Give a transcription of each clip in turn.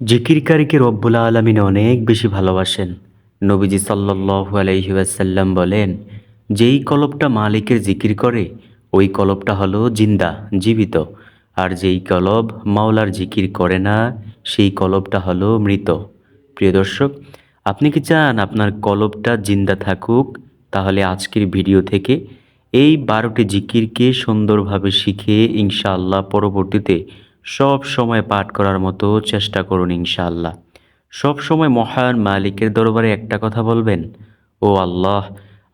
জিকিরকারীকে রব্বুল আলমিন অনেক বেশি ভালোবাসেন। নবীজি সাল্লাহ আলহিউসাল্লাম বলেন, যেই কলপটা মালিকের জিকির করে, ওই কলবটা হলো জিন্দা, জীবিত। আর যেই কলব মাওলার জিকির করে না, সেই কলবটা হলো মৃত। প্রিয় দর্শক, আপনি কি চান আপনার কলবটা জিন্দা থাকুক? তাহলে আজকের ভিডিও থেকে এই বারোটি জিকিরকে সুন্দরভাবে শিখে ইনশাআল্লাহ পরবর্তীতে সব সময় পাঠ করার মতো চেষ্টা করুন ইনশাআল্লাহ। সব সময় মহান মালিকের দরবারে একটা কথা বলবেন, ও আল্লাহ,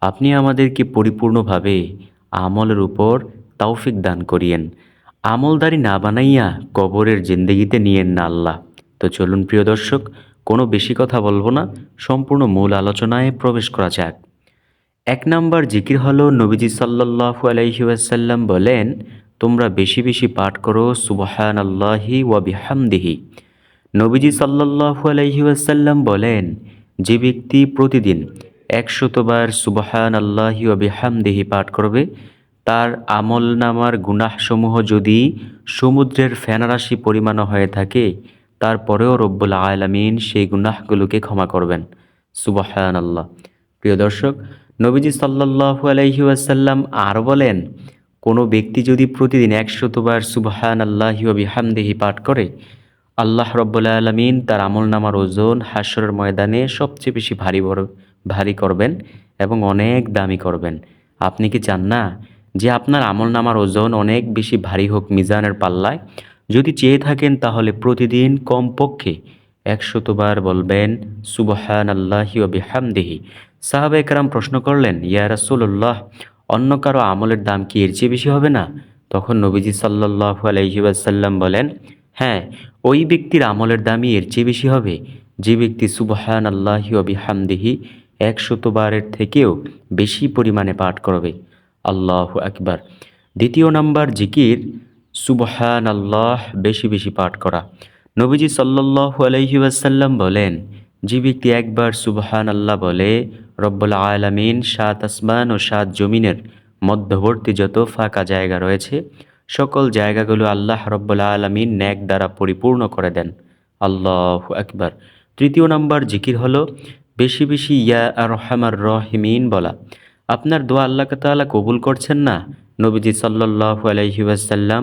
আপনি আমাদেরকে পরিপূর্ণভাবে আমলের উপর তৌফিক দান করিয়েন। আমলদারি না বানাইয়া কবরের জিন্দগিতে নিয়েন না আল্লাহ। তো চলুন প্রিয় দর্শক, কোনো বেশি কথা বলব না, সম্পূর্ণ মূল আলোচনায় প্রবেশ করা যাক। এক নম্বর জিকির হলো নবীজি সাল্লাল্লাহু আলাইহি ওয়াসাল্লাম বলেন তোমরা বেশি বেশি পাঠ করো সুবহান আল্লাহি ওয়া বিহামদিহি। নবীজি সাল্লাল্লাহু আলাইহি ওয়াসাল্লাম বলেন, যে ব্যক্তি প্রতিদিন একশতবার সুবহান আল্লাহি ওয়া বিহামদিহি পাঠ করবে, তার আমল নামার গুনাহসমূহ যদি সমুদ্রের ফেনারাশি পরিমাণ হয়ে থাকে, তারপরেও রব্বুল আলামিন সেই গুনাহগুলোকে ক্ষমা করবেন। সুবহান আল্লাহ প্রিয় দর্শক, নবীজি সাল্লাল্লাহু আলাইহি ওয়াসাল্লাম আর বলেন কোনো ব্যক্তি যদি প্রতিদিন একশতবার সুবহান আল্লাহি বিহামদিহি পাঠ করে, আল্লাহ রব্বুল আলমিন তার আমল নামার ওজন হাসরের ময়দানে সবচেয়ে বেশি ভারী ভারী করবেন এবং অনেক দামি করবেন। আপনি কি চান না যে আপনার আমল নামার ওজন অনেক বেশি ভারী হোক মিজানের পাল্লায়? যদি চেয়ে থাকেন তাহলে প্রতিদিন কমপক্ষে একশতবার বলবেন সুবহান আল্লাহি বিহামদিহি। সাহাবা একরাম প্রশ্ন করলেন, ইয়া রাসূলুল্লাহ অন্য কারও আমলের দাম কি এর চেয়ে বেশি হবে না? তখন নবীজি সাল্লাল্লাহু আলাইহি ওয়াসাল্লাম বলেন হ্যাঁ ওই ব্যক্তির আমলের দামই এর চেয়ে বেশি হবে। যে ব্যক্তি সুবহান আল্লাহি বিহামদিহি একশতবারের থেকেও বেশি পরিমাণে পাঠ করবে। আল্লাহ আকবার। দ্বিতীয় নাম্বার, জিকির। সুবহান আল্লাহ বেশি বেশি পাঠ করা। নবীজি সাল্লাল্লাহু আলাইহি ওয়াসাল্লাম বলেন যে ব্যক্তি একবার সুবহান আল্লাহ বলে, রব্বুল আলামিন সাত আসমান ও সাত জমিনের মধ্যবর্তী যত ফাঁকা জায়গা রয়েছে, সকল জায়গাগুলো আল্লাহ রব্বুল আলমিন ন্যাক দ্বারা পরিপূর্ণ করে দেন। আল্লাহ একবার তৃতীয় নম্বর জিকির হলো, বেশি বেশি ইয়া রহমার রহিমিন বলা। আপনার দোয়া আল্লাহ তাআলা কবুল করছেন না? নবীজি সাল্লাল্লাহু আলাইহি ওয়াসাল্লাম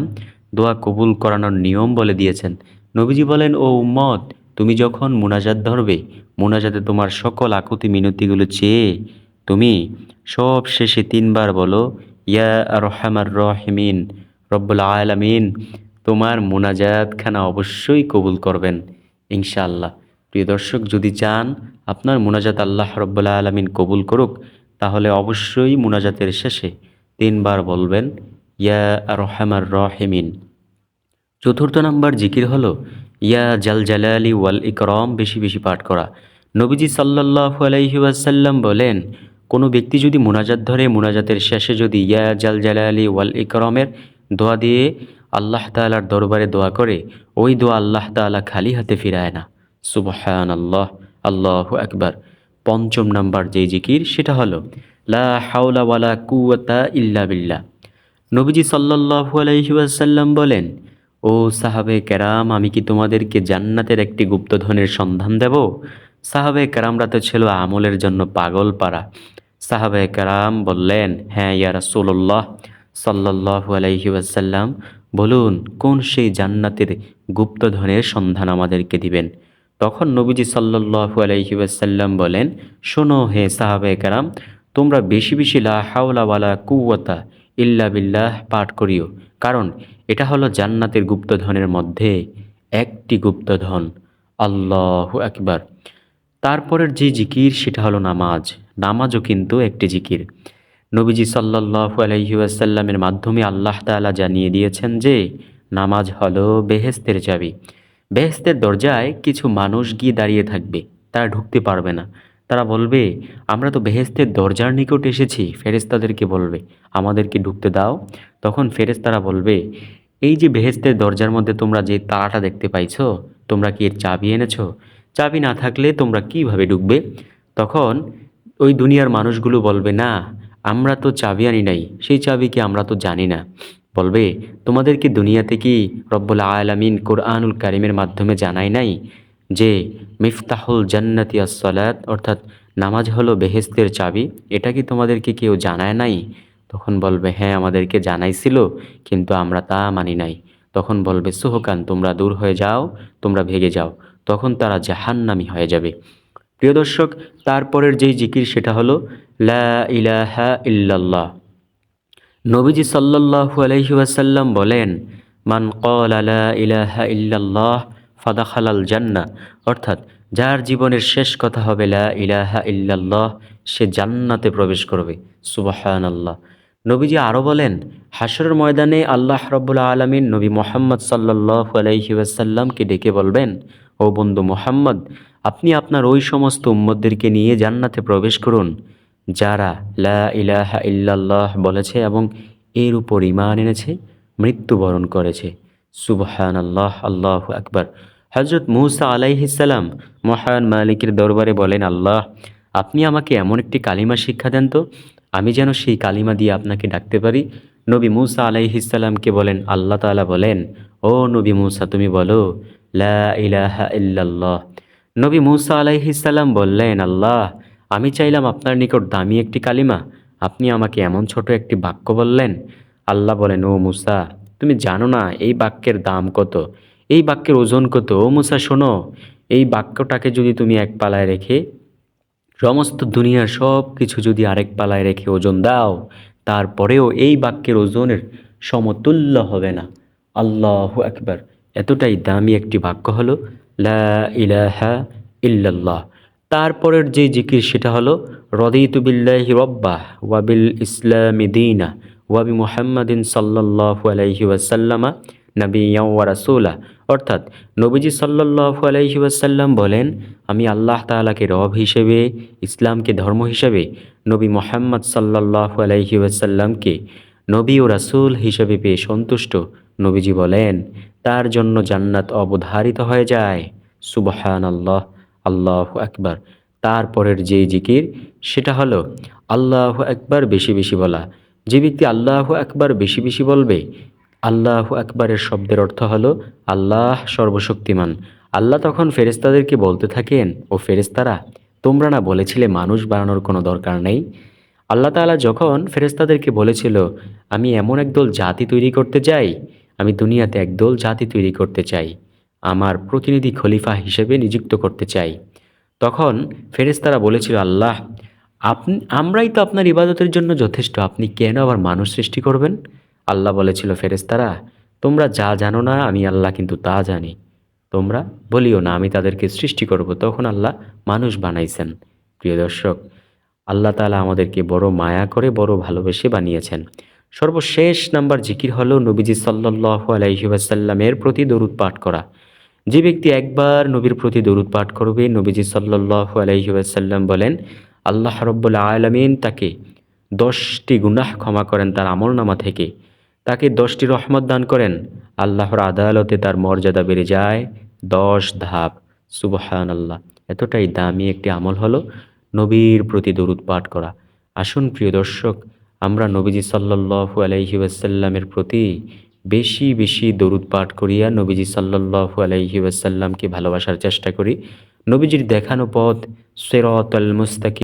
দোয়া কবুল করানোর নিয়ম বলে দিয়েছেন। নবীজি বলেন, ও উম্মত তুমি যখন মোনাজাত ধরবে, মোনাজাতে তোমার সকল আকুতি মিনতিগুলো চেয়ে তুমি সব শেষে তিনবার বলো, ইয়া রহমার রহিমিন, রব্বুল আলামিন, তোমার মুনাজাতখানা অবশ্যই কবুল করবেন। ইনশাআল্লাহ। প্রিয় দর্শক, যদি চান আপনার মোনাজাত আল্লাহ রব্বুল আলমিন কবুল করুক, তাহলে অবশ্যই মোনাজাতের শেষে তিনবার বলবেন, ইয়া রহমার রহিমিন। চতুর্থ নাম্বার জিকির হলো ইয়া জাল জালালি ওয়াল ইকরম বেশি বেশি পাঠ করা। নবীজি সাল্লাল্লাহু আলাইহি বলেন, কোনো ব্যক্তি যদি মোনাজাত ধরে, মোনাজাতের শেষে যদি ইয়া জাল জালালি ওয়াল ইকরমের দোয়া দিয়ে আল্লাহ তালার দরবারে দোয়া করে, ওই দোয়া আল্লাহ তালা খালি হাতে ফিরায় না। সুবহান আল্লাহ আল্লাহ একবার পঞ্চম নাম্বার যে জিকির, সেটা হলো, লা হাওলা ওয়ালা কুয়াতা ইল্লা বিল্লাহ। নবীজি সাল্লাল্লাহু আলাইহি ওয়াসাল্লাম বলেন ও সাহাবে কেরাম, আমি কি তোমাদেরকে জান্নাতের একটি গুপ্তধনের সন্ধান দেব? সাহাবে কেরামরা তো ছিল আমলের জন্য পাগল পাড়া। সাহাবে কেরাম বললেন হ্যাঁ ইয়া রাসূলুল্লাহ সাল্লাল্লাহু আলাইহি ওয়াসাল্লাম, বলুন, কোন সেই জান্নাতের গুপ্তধনের সন্ধান আমাদেরকে দিবেন? তখন নবীজি সাল্লাল্লাহু আলাইহি ওয়াসাল্লাম বলেন, শোনো হে সাহাবে কেরাম, তোমরা বেশি বেশি লা হাওলা ওয়ালা কুওয়াতা ইল্লা বিল্লাহ পাঠ করিও। কারণ এটা হলো জান্নাতের গুপ্তধনের মধ্যে একটি গুপ্তধন, আল্লাহ একবার তারপরের যে জিকির, সেটা হলো নামাজ। নামাজও কিন্তু একটি জিকির। নবীজি সাল্লাল্লাহু আলাইহি ওয়াসাল্লামের মাধ্যমে আল্লাহ তাআলা জানিয়ে দিয়েছেন যে, নামাজ হলো বেহেস্তের চাবি। বেহেস্তের দরজায় কিছু মানুষ গিয়ে দাঁড়িয়ে থাকবে, তারা ঢুকতে পারবে না। তারা বলবে, আমরা তো বেহেস্তের দরজার নিকট এসেছি। ফেরেস্তাদেরকে বলবে, আমাদেরকে ঢুকতে দাও। তখন ফেরেস্তারা বলবে, এই যে বেহেস্তের দরজার মধ্যে তোমরা যে তালাটা দেখতে পাইছো, তোমরা কি এর চাবি এনেছো? চাবি না থাকলে তোমরা কীভাবে ঢুকবে? তখন ওই দুনিয়ার মানুষগুলো বলবে, না, আমরা তো চাবি আনি নাই, সেই চাবিকে আমরা তো জানি না। বলবে, তোমাদেরকে দুনিয়াতে কি রব্বুল আলামিন কোরআনুল কারিমের মাধ্যমে জানাই নাই? যে মিফতাহুল জান্নাতি আসসালাত, অর্থাৎ নামাজ হলো বেহেস্তের চাবি, এটা কি তোমাদেরকে কেউ জানায় নাই? তখন বলবে হ্যাঁ আমাদেরকে জানাইছিল, কিন্তু আমরা তা মানি নাই। তখন বলবে, সুহকান, তোমরা দূর হয়ে যাও, তোমরা ভেগে যাও। তখন তারা জাহান্নামি হয়ে যাবে। প্রিয় দর্শক, তারপরের যেই জিকির, সেটা হলো, লা ইলাহা ইল্লাল্লাহ। নবীজি সাল্লাল্লাহু আলাইহি ওয়াসাল্লাম বলেন, মান ক্বালা লা ইলাহা ইল্লাল্লাহ ফাদাখালাল জান্নাহ। অর্থাৎ যার জীবনের শেষ কথা হবে, লা ইলাহা ইল্লাল্লাহ সে জান্নাতে প্রবেশ করবে। সুবাহান আল্লাহ নবীজি আরও বলেন হাসরের ময়দানে আল্লাহ রব্বুল আলমিন নবী মোহাম্মদ সাল্লাল্লাহু আলাইহি ওয়াসাল্লামকে ডেকে বলবেন, ও বন্ধু মোহাম্মদ, আপনি আপনার ওই সমস্ত উম্মদদেরকে নিয়ে জান্নাতে প্রবেশ করুন, যারা লা ইলাহা ইল্লাল্লাহ বলেছে এবং এর উপর ইমান এনেছে, মৃত্যুবরণ করেছে। সুবহান আল্লাহ আল্লাহ আকবর। হজরত মুসা আলাইহিসাল্লাম মহান মালিকের দরবারে বলেন, আল্লাহ, আপনি আমাকে এমন একটি কালিমা শিক্ষা দেন তো, আমি যেন সেই কালিমা দিয়ে আপনাকে ডাকতে পারি। নবী মুসা আলাইহিসাল্লামকে বলেন, আল্লাহ তাআলা বলেন, ও নবী মুসা, তুমি বলো, লা নবী মুসা আলাইহিসাল্লাম বললেন, আল্লাহ, আমি চাইলাম আপনার নিকট দামি একটি কালিমা, আপনি আমাকে এমন ছোট একটি বাক্য বললেন। আল্লাহ বলেন, ও মুসা, তুমি জানো না এই বাক্যের দাম কত? এই বাক্যের ওজন কত? ও মুসা, শোনো, এই বাক্যটাকে যদি তুমি এক পালায় রেখে সমস্ত দুনিয়ার সব কিছু যদি আরেক পালায় রেখে ওজন দাও, তারপরেও এই বাক্যের ওজনের সমতুল্য হবে না। আল্লাহ একবার এতটাই দামি একটি বাক্য হলো, লা ইলাহা ইল্লাল্লাহ। তারপরের যে জিকির সেটা হলো, রদিতু বিল্লাহি রব্বাহ ওয়াবিল ইসলামি দিনা ওয়াবি মুহাম্মাদিন সাল্লাল্লাহু আলাইহি ওয়াসাল্লামা। নবিয়া ওয়া রাসূলা অর্থাৎ নবীজি সাল্লাল্লাহু আলাইহি ওয়াসাল্লাম বলেন, আমি আল্লাহ তাআলাকে রব হিসেবে, ইসলামকে ধর্ম হিসেবে, নবী মোহাম্মদ সাল্লাল্লাহু আলাইহি ওয়াসাল্লামকে নবী ও রাসূল হিসেবে পেয়ে সন্তুষ্ট। নবীজি বলেন, তার জন্য জান্নাত অবধারিত হয়ে যায়। সুবহান আল্লাহ আল্লাহ আকবার তারপরের যে জিকির, সেটা হলো, আল্লাহ আকবার বেশি বেশি বলা। যে ব্যক্তি আল্লাহ আকবার বেশি বেশি বলবে আল্লাহ আকবারের শব্দের অর্থ হলো আল্লাহ সর্বশক্তিমান। আল্লাহ তখন ফেরেস্তাদেরকে বলতে থাকেন, ও ফেরেস্তারা তোমরা না বলেছিলে মানুষ বানানোর কোনো দরকার নেই? আল্লাহ তাআলা যখন ফেরেস্তাদেরকে বলেছিল, আমি এমন একদল জাতি তৈরি করতে চাই, আমি দুনিয়াতে একদল জাতি তৈরি করতে চাই, আমার প্রতিনিধি খলিফা হিসেবে নিযুক্ত করতে চাই। তখন ফেরেস্তারা বলেছিল, আল্লাহ, আপনি, আমরাই তো আপনার ইবাদতের জন্য যথেষ্ট, আপনি কেন আবার মানুষ সৃষ্টি করবেন? আল্লাহ বলেছিল ফেরেস্তারা তোমরা যা জানো না, আমি আল্লাহ কিন্তু তা জানি। তোমরা বলিও না, আমি তাদেরকে সৃষ্টি করব। তখন আল্লাহ মানুষ বানাইছেন। প্রিয় দর্শক, আল্লাহ তালা আমাদেরকে বড় মায়া করে, বড় ভালোবেসে বানিয়েছেন। সর্বশেষ নাম্বার জিকির হলো নবীজি সাল্লাল্লাহু আলাইহি ওয়াসাল্লামের প্রতি দরুদ পাঠ করা। যে ব্যক্তি একবার নবীর প্রতি দরুদ পাঠ করবে, নবীজি সাল্লাল্লাহু আলাইহি ওয়াসাল্লাম বলেন, আল্লাহ রব্বুল আলামিন তাকে দশটি গুনাহ ক্ষমা করেন তার আমলনামা থেকে। তাকে দশটি রহমত দান করেন। আল্লাহর আদালতে তার মর্যাদা বেড়ে যায় দশ ধাপ। সুবহান আল্লাহ এতটাই দামি একটি আমল হলো নবীর প্রতি দরুদ পাঠ করা। আসুন প্রিয় দর্শক, আমরা নবীজি সাল্লাল্লাহু আলাইহি ওয়াসাল্লামের প্রতি বেশি বেশি দরুদ পাঠ করিয়া নবীজি সাল্লাল্লাহু আলাইহি ওয়াসাল্লামকে ভালোবাসার চেষ্টা করি। নবীজির দেখানো পথ সেরত আল মুস্তাকি